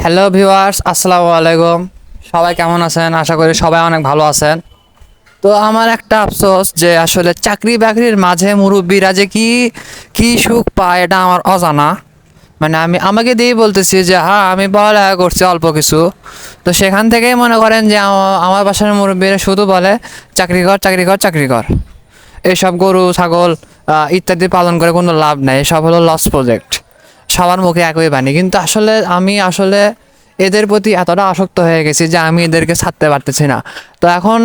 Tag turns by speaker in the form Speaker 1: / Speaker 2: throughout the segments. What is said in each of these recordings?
Speaker 1: Hello viewers আসসালামু আলাইকুম। সবাই কেমন আছেন? আশা করি সবাই অনেক ভালো আছেন। তো আমার একটা আফসোস যে আসলে চাকরি বাকরির মাঝে মুরব্বীরা যে কি কি সুখ পায়, এটা আমার অজানা। মানে আমি, আমাকে দিয়েই বলতেছি যে হ্যাঁ আমি পড়ালেখা করছি অল্প কিছু। তো সেখান থেকেই মনে করেন যে, আমা- আমার বাসার মুরব্বীরা শুধু বলে, চাকরি কর চাকরি কর চাকরি কর। এসব গরু, ছাগল ইত্যাদি পালন করে কোনো লাভ নেই। এসব হলো লস প্রজেক্ট সবার মুখে একই বাণী। কিন্তু আসলে আমি আসলে এদের প্রতি এতটা আসক্ত হয়ে গেছি যে আমি এদেরকে ছাড়তে পারতেছি না। তো এখন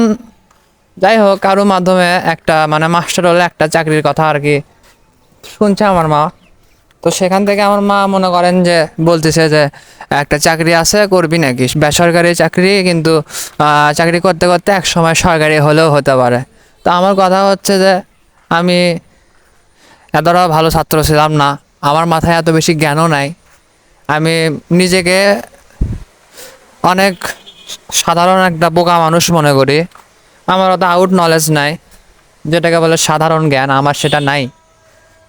Speaker 1: যাই হোক, কারও মাধ্যমে একটা মানে মাস্টার হলে একটা চাকরির কথা আর কি শুনছে আমার মা। তো সেখান থেকে আমার মা মনে করেন যে, বলতেছে যে, একটা চাকরি আছে, করবি নাকি? বেসরকারি চাকরি, কিন্তু চাকরি করতে করতে এক সময় সরকারি হলেও হতে পারে। তো আমার কথা হচ্ছে যে, আমি এতটা ভালো ছাত্র ছিলাম না। আমার মাথায় এত বেশি জ্ঞানও নাই। আমি নিজেকে অনেক সাধারণ একটা বোকা মানুষ মনে করি। আমার অত আউট নলেজ নাই, যেটাকে বলে সাধারণ জ্ঞান, আমার সেটা নাই।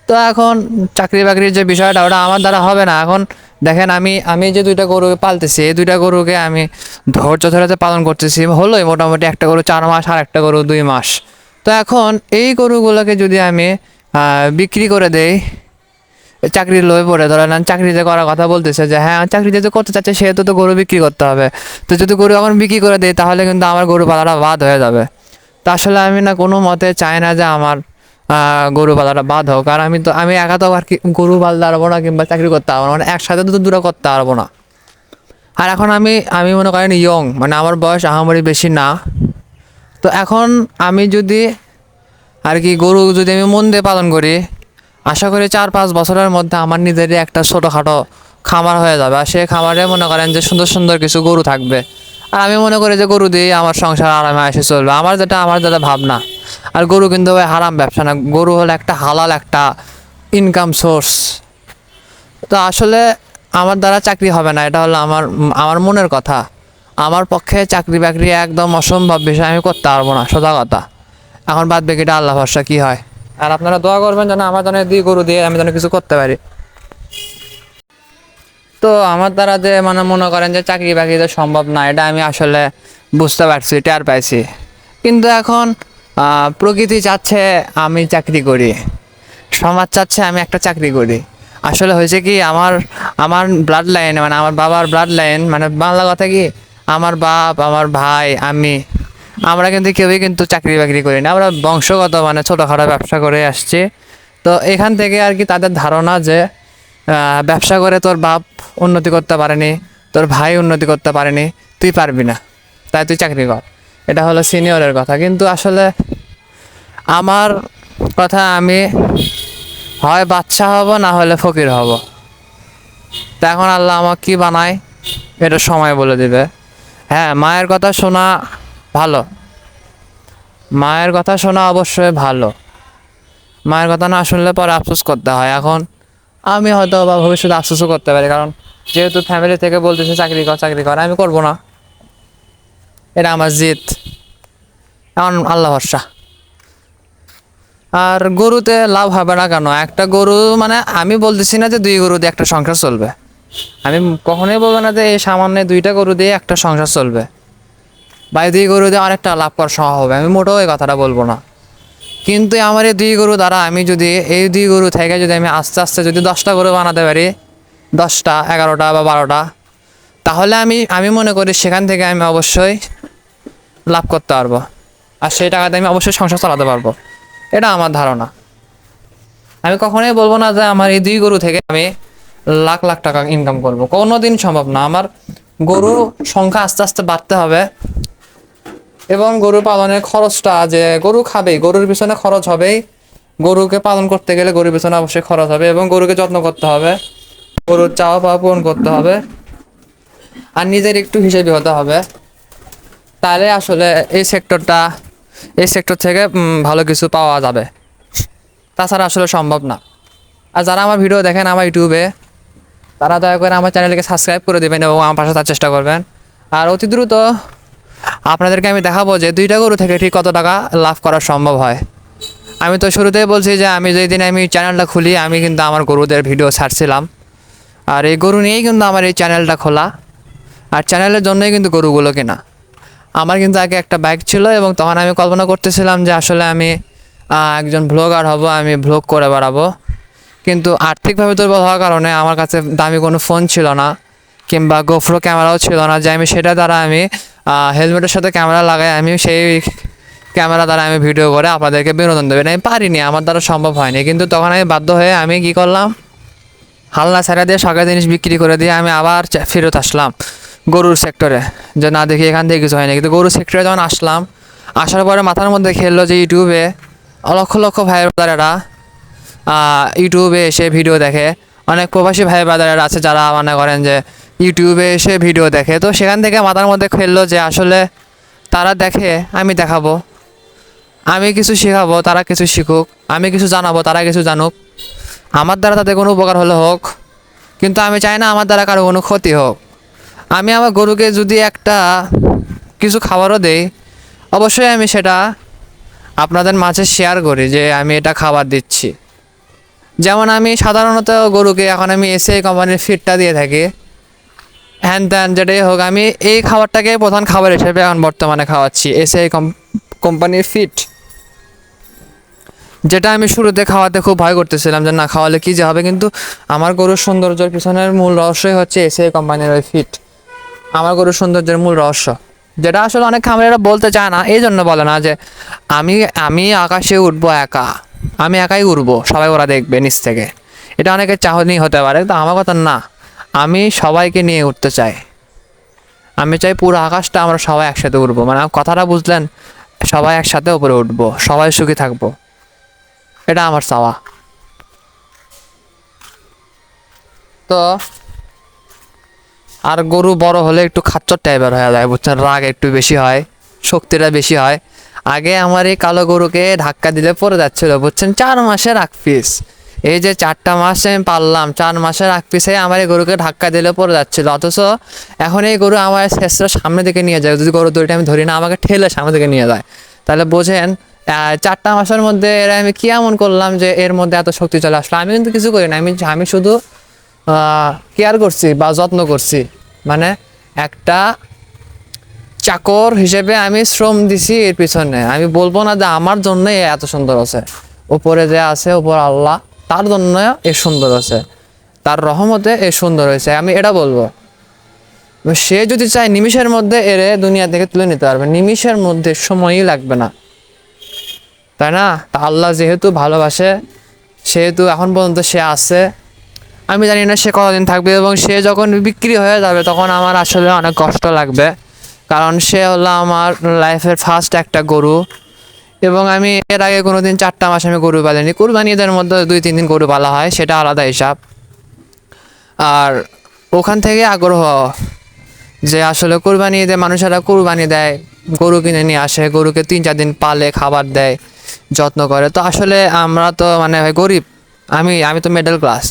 Speaker 1: তো এখন চাকরি বাকরির যে বিষয়টা, ওটা আমার দ্বারা হবে না। এখন দেখেন আমি আমি যে দুইটা গরু পালতেছি, এই দুইটা গরুকে আমি ধৈর্য ধরে পালন করতেছি, হলোই মোটামুটি একটা গরু চার মাস, আর একটা গরু দুই মাস। তো এখন এই গরুগুলোকে যদি আমি বিক্রি করে দেই চাকরির লোভে পড়ে। ধরেন চাকরিতে করার কথা বলতেছে যে হ্যাঁ চাকরিতে যে করতে চাচ্ছে, সেহেতু তো গরু বিক্রি করতে হবে। তো যদি গরু এখন বিক্রি করে দেয় তাহলে কিন্তু আমার গরু পালাটা বাদ হয়ে যাবে। তা আসলে আমি না কোনো মতে চাই না যে আমার গরু পালাটা বাদ হোক। আর আমি তো, আমি একা তো আর কি গরু পালতে পারব না কিংবা চাকরি করতে পারব না। মানে একসাথে তো দুটো করতে পারব না। আর এখন আমি আমি মনে করেন ইয়ং মানে আমার বয়স আহামরি বেশি না। তো এখন আমি যদি আর কি গরু যদি আমি মন দিয়ে পালন করি আশা করি চার পাঁচ বছরের মধ্যে আমার নিজেরই একটা ছোটোখাটো খামার হয়ে যাবে। আর সেই খামারে মনে করেন যে সুন্দর সুন্দর কিছু গরু থাকবে। আর আমি মনে করি যে গরু দিয়ে আমার সংসার আরামে এসে চলবে। আমার যেটা আমার যেটা ভাবনা। আর গরু কিন্তু ভাই হারাম ব্যবসা না। গরু হলো একটা হালাল একটা ইনকাম সোর্স তো আসলে আমার দ্বারা চাকরি হবে না। এটা হলো আমার আমার মনের কথা। আমার পক্ষে চাকরি বাকরি একদম অসম্ভব বিষয়। আমি করতে পারব না। সোজা কথা। এখন বাদ বাকিটা আল্লাহ ভরসা কী হয়? আর আপনারা দোয়া করবেন যেন আমার যেন দিয়ে গরু দিয়ে আমি যেন কিছু করতে পারি। তো আমার দ্বারা যে মানে মনে করেন যে চাকরি বাকরি তো সম্ভব না, এটা আমি আসলে বুঝতে পারছি, টের পাইছি। কিন্তু এখন প্রকৃতি চাচ্ছে আমি চাকরি করি, সমাজ চাচ্ছে আমি একটা চাকরি করি। আসলে হয়েছে কি, আমার আমার ব্লাড লাইন মানে আমার বাবার ব্লাড লাইন মানে বাংলা কথা কি, আমার বাপ, আমার ভাই, আমি আমরা কিন্তু কেউই কিন্তু চাকরি বাকরি করি না। আমরা বংশগত মানে ছোটোখাটো ব্যবসা করে আসছি। তো এখান থেকে আর কি তাদের ধারণা যে ব্যবসা করে তোর বাপ উন্নতি করতে পারেনি, তোর ভাই উন্নতি করতে পারেনি, তুই পারবি না। তাই তুই চাকরি কর। এটা হলো সিনিয়রের কথা। কিন্তু আসলে আমার কথা আমি হয় বাচ্চা হব না হলে ফকির হব। তা এখন আল্লাহ আমাকে কী বানায়, এটা সময় বলে দিবে। হ্যাঁ মায়ের কথা শোনা ভালো। মায়ের কথা শোনা অবশ্যই ভালো। মায়ের কথা না শুনলে পরে আফসোস করতে হয়। এখন আমি হয়তো বা ভবিষ্যতে আফসোসও করতে পারি, কারণ যেহেতু ফ্যামিলি থেকে বলতেছে, চাকরি কর চাকরি কর, আমি করব না। এটা আমার জিত এখন আল্লাহ ভরসা। আর গরুতে লাভ হবে না কেন? একটা গরু মানে আমি বলতেছি না যে দুই গরু দিয়ে একটা সংসার চলবে। আমি কখনোই বলব না যে এই সামান্য দুইটা গরু দিয়ে একটা সংসার চলবে। বা এই দুই গরু দিয়ে অনেকটা লাভ করা সম্ভব হবে। আমি মোটেও এই কথাটা বলব না। কিন্তু আমার এই দুই গরু দ্বারা আমি যদি এই দুই গরু থেকে যদি আমি আস্তে আস্তে যদি দশটা গরু বানাতে পারি, দশটা, এগারোটা বা বারোটা, তাহলে আমি আমি মনে করি সেখান থেকে আমি অবশ্যই লাভ করতে পারব। আর সেই টাকাতে আমি অবশ্যই সংসার চালাতে পারব। এটা আমার ধারণা। আমি কখনোই বলব না যে আমার এই দুই গরু থেকে আমি লাখ লাখ টাকা ইনকাম করব। কোনো দিন সম্ভব না। আমার গরু সংখ্যা আস্তে আস্তে বাড়তে হবে। এবং গরু পালনের খরচটা যে গরু খাবেই গরুর পিছনে খরচ হবেই। গরুকে পালন করতে গেলে গরুর পিছনে অবশ্যই খরচ হবে এবং গরুকে যত্ন করতে হবে। গরুর চাওয়া পাওয়া পূরণ করতে হবে। আর নিজের একটু হিসেবে হতে হবে। তাহলে আসলে এই সেক্টরটা এই সেক্টর থেকে ভালো কিছু পাওয়া যাবে। তাছাড়া আসলে সম্ভব না। আর যারা আমার ভিডিও দেখেন আমার ইউটিউবে, তারা দয়া করে আমার চ্যানেলকে সাবস্ক্রাইব করে দেবেন এবং আমার পাশে থাকার চেষ্টা করবেন। আর অতি দ্রুত আপনাদেরকে আমি দেখাবো যে দুইটা গরু থেকে ঠিক কত টাকা লাভ করা সম্ভব হয়। আমি তো শুরুতেই বলছি যে আমি যেই দিন আমি চ্যানেলটা খুলি, আমি কিন্তু আমার গরুদের ভিডিও ছাড়ছিলাম। আর এই গরু নিয়েই কিন্তু আমার এই চ্যানেলটা খোলা। আর চ্যানেলের জন্যই কিন্তু গরুগুলো কেনা। আমার কিন্তু আগে একটা বাইক ছিল এবং তখন আমি কল্পনা করতেছিলাম যে আসলে আমি একজন ভ্লগার হব, আমি ভ্লগ করে বেড়াবো। কিন্তু আর্থিকভাবে দুর্বল হওয়ার কারণে আমার কাছে দামি কোনো ফোন ছিল না। কিংবা গোফ্রো ক্যামেরাও ছিল না, যে আমি সেটা দ্বারা আমি হেলমেটের সাথে ক্যামেরা লাগাই, আমি সেই ক্যামেরা দ্বারা আমি ভিডিও করে আপনাদেরকে বিনোদন দেবেন আমি পারিনি, আমার দ্বারা সম্ভব হয়নি। কিন্তু তখন আমি বাধ্য হয়ে আমি কি করলাম? হালনা ছাড়া দিয়ে সকালে জিনিস বিক্রি করে দিয়ে আমি আবার ফেরত আসলাম গরুর সেক্টরে যে না, দেখি এখান থেকে কিছু হয়নি। কিন্তু গরুর সেক্টরে যখন আসলাম, আসার পরে মাথার মধ্যে খেললো যে ইউটিউবে লক্ষ লক্ষ ভাই ব্রাদারেরা ইউটিউবে এসে ভিডিও দেখে। অনেক প্রবাসী ভাই ব্রাদারেরা আছে যারা মনে করেন যে ইউটিউবে এসে ভিডিও দেখে। তো সেখান থেকে মাথার মধ্যে খেললো যে আসলে তারা দেখে, আমি দেখাবো। আমি কিছু শেখাবো, তারা কিছু শিখুক। আমি কিছু জানাব, তারা কিছু জানুক। আমার দ্বারা তাদের কোনো উপকার হলে হোক, কিন্তু আমি চাই না আমার দ্বারা কারও কোনো ক্ষতি হোক। আমি আমার গরুকে যদি একটা কিছু খাবারও দেই, অবশ্যই আমি সেটা আপনাদের মাঝে শেয়ার করি যে আমি এটা খাবার দিচ্ছি। যেমন আমি সাধারণত গরুকে, এখন আমি এসে কোম্পানির ফিডটা দিয়ে থাকি হ্যান ত্যান যেটাই হোক, আমি এই খাবারটাকে প্রধান খাবার হিসেবে এখন বর্তমানে খাওয়াচ্ছি, এসে কোম্পানির ফিট যেটা আমি শুরুতে খাওয়াতে খুব ভয় করতেছিলাম যে না, খাওয়ালে কী যে হবে, কিন্তু আমার গরুর সৌন্দর্যের পিছনের মূল রহস্যই হচ্ছে এসে কোম্পানির ওই ফিট আমার গরুর সৌন্দর্যের মূল রহস্য। যেটা আসলে অনেক খামারেরা বলতে চায় না এই জন্য বলে না যে, আমি আমি আকাশে উঠবো একা। আমি একাই উড়বো, সবাই ওরা দেখবে নিচ থেকে। এটা অনেকের চাহনি হতে পারে তো আমার কথা না। আমি সবাইকে নিয়ে উঠতে চাই। আমি চাই পুরো আকাশটা আমরা সবাই একসাথে উঠবো মানে কথাটা বুঝলেন, সবাই একসাথে উপরে উঠবো, সবাই সুখী থাকব। এটা আমার চাওয়া। তো, আর গরু বড় হলে একটু খাচ্চর টাইপের হয়ে যায়, বুঝছেন? রাগ একটু বেশি হয়, শক্তিটা বেশি হয়। আগে আমার এই কালো গরুকে ধাক্কা দিলে পড়ে যাচ্ছিল, বুঝছেন? চার মাসের আগ পিস এই যে চারটা মাস আমি পারলাম, চার মাসের আগ পিসে আমার এই গরুকে ধাক্কা দিলে পড়ে যাচ্ছিল। অথচ এখন এই গরু আমার শেষটা সামনে দিকে নিয়ে যায়। যদি গরু দড়িটা আমি ধরি না, আমাকে ঠেলে সামনে দিকে নিয়ে যায়। তাহলে বোঝেন চারটা মাসের মধ্যে এরা আমি কি এমন করলাম যে এর মধ্যে এত শক্তি চলে আসলো? আমি কিন্তু কিছু করি না। আমি আমি শুধু কেয়ার করছি বা যত্ন করছি। মানে একটা চাকর হিসেবে আমি শ্রম দিছি এর পিছনে। আমি বলব না যে আমার জন্যই এত সুন্দর আছে। উপরে যে আছে, উপর আল্লাহ। তার জন্য এ সুন্দর আছে। তার রহমতে এ সুন্দর হয়েছে। আমি এটা বলব। সে যদি চায় নিমিষের মধ্যে এরে দুনিয়া থেকে তুলে নিতে পারবে। নিমিষের মধ্যে সময়ই লাগবে না। তাই না? তা আল্লাহ যেহেতু ভালোবাসে, সেহেতু এখন পর্যন্ত সে আছে। আমি জানি না সে কতদিন থাকবে এবং সে যখন বিক্রি হয়ে যাবে, তখন আমার আসলে অনেক কষ্ট লাগবে। কারণ সে হলো আমার লাইফের ফার্স্ট একটা গরু। এবং আমি এর আগে কোনো দিন চারটা মাস আমি গরু পালিনি। কুরবানি ঈদের মধ্যে দুই, তিন দিন গরু পালা হয়, সেটা আলাদা হিসাব। আর ওখান থেকে আগ্রহ যে আসলে কোরবানি ঈদে মানুষেরা কোরবানি দেয়, গরু কিনে নিয়ে আসে, গরুকে তিন, চার দিন পালে, খাবার দেয়, যত্ন করে। তো আসলে আমরা তো মানে গরিব, আমি আমি তো মিডল ক্লাস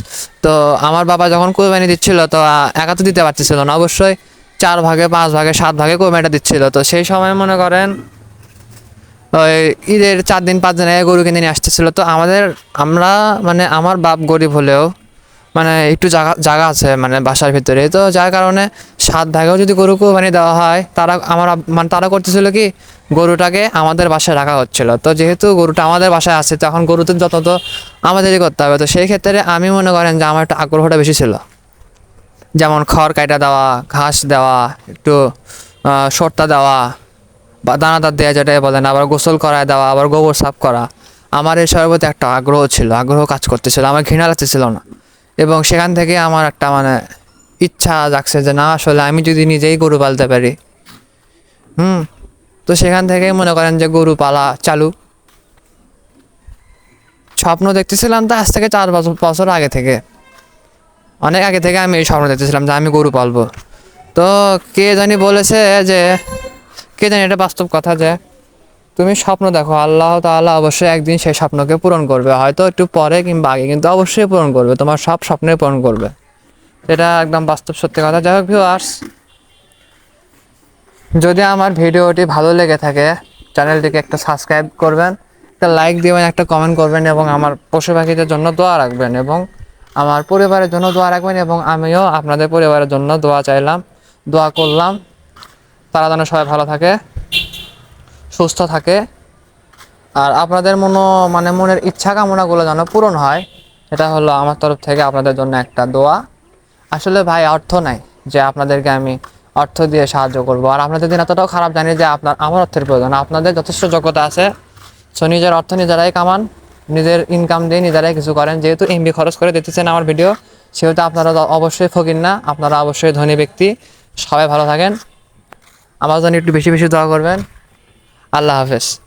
Speaker 1: তো আমার বাবা যখন কোরবানি দিচ্ছিল তো একা তো দিতে পারতেছিল না। অবশ্যই চার ভাগে, পাঁচ ভাগে, সাত ভাগে কোরবানিটা দিচ্ছিল। তো সেই সময় মনে করেন ঈদের চার দিন, পাঁচ দিন আগে গরু কিনে নিয়ে আসতেছিল। তো আমাদের, আমরা মানে আমার বাপ গরিব হলেও মানে একটু জায়গা জায়গা আছে মানে বাসার ভিতরে। তো যার কারণে সাত ভাগেও যদি গরু কোরবানি দেওয়া হয়, তারা আমার মানে তারা করতেছিল কি, গরুটাকে আমাদের বাসায় রাখা হচ্ছিল। তো যেহেতু গরুটা আমাদের বাসায় আছে তখন গরুতে যত তো আমাদেরই করতে হবে। তো সেই ক্ষেত্রে আমি মনে করেন যে আমার একটু আগ্রহটা বেশি ছিল। যেমন খড় কাটা দেওয়া, ঘাস দেওয়া, একটু সর্তা দেওয়া বা দানাদার দেওয়া যেটাই বলেন, আবার গোসল করায় দেওয়া, আবার গোবর সাফ করা। আমার এই সবের প্রতি একটা আগ্রহ ছিল, আগ্রহ কাজ করতেছিল, আমার ঘৃণা লাগতেছিল না। এবং সেখান থেকে আমার একটা মানে ইচ্ছা জাগছে যে, না, আসলে আমি যদি নিজেই গরু পালতে পারি। হুম, তো সেখান থেকে মনে করেন যে গরু পালা চালু। স্বপ্ন দেখতেছিলাম তো আজ থেকে চার বছর বছর আগে থেকে। অনেক আগে থেকে আমি এই স্বপ্ন দেখতেছিলাম যে আমি গরু পালবো। তো কে জানি বলেছে যে কে জানি এটা বাস্তব কথা যে তুমি স্বপ্ন দেখো, আল্লাহ তাআলা অবশ্যই একদিন সেই স্বপ্নকে পূরণ করবে। হয়তো একটু পরে কিংবা আগে, কিন্তু অবশ্যই পূরণ করবে, তোমার সব স্বপ্নে পূরণ করবে। এটা একদম বাস্তব সত্যি কথা। যাই হোক ভিউয়ার্স যদি আমার ভিডিওটি ভালো লেগে থাকে, চ্যানেলটিকে একটা সাবস্ক্রাইব করবেন, একটা লাইক দিবেন, একটা কমেন্ট করবেন এবং আমার পশু পাখিদের জন্য দোয়া রাখবেন এবং আমার পরিবারের জন্য দোয়া রাখবেন এবং আমিও আপনাদের পরিবারের জন্য দোয়া চাইলাম, দোয়া করলাম। তারা যেন সবাই ভালো থাকে, সুস্থ থাকে। আর আপনাদের মনো মানে মনের ইচ্ছা কামনাগুলো যেন পূরণ হয়, এটা হলো আমার তরফ থেকে আপনাদের জন্য একটা দোয়া। আসলে ভাই, অর্থ নাই যে আপনাদেরকে আমি অর্থ দিয়ে সাহায্য করব। আর আপনাদের দিন এতটাও খারাপ জানি যে আপনার, আমার অর্থের প্রয়োজন। আপনাদের যথেষ্ট যোগ্যতা আছে। সো নিজের অর্থ নিজেরাই কামান, নিজের ইনকাম দিয়ে নিজেরাই কিছু করেন। যেহেতু এমবি খরচ করে দিতেছেন আমার ভিডিও সেহেতু আপনারা অবশ্যই ফকির না, আপনারা অবশ্যই ধনী ব্যক্তি। সবাই ভালো থাকেন। আমার জন্য একটু বেশি বেশি দোয়া করবেন। আল্লাহ হাফেজ।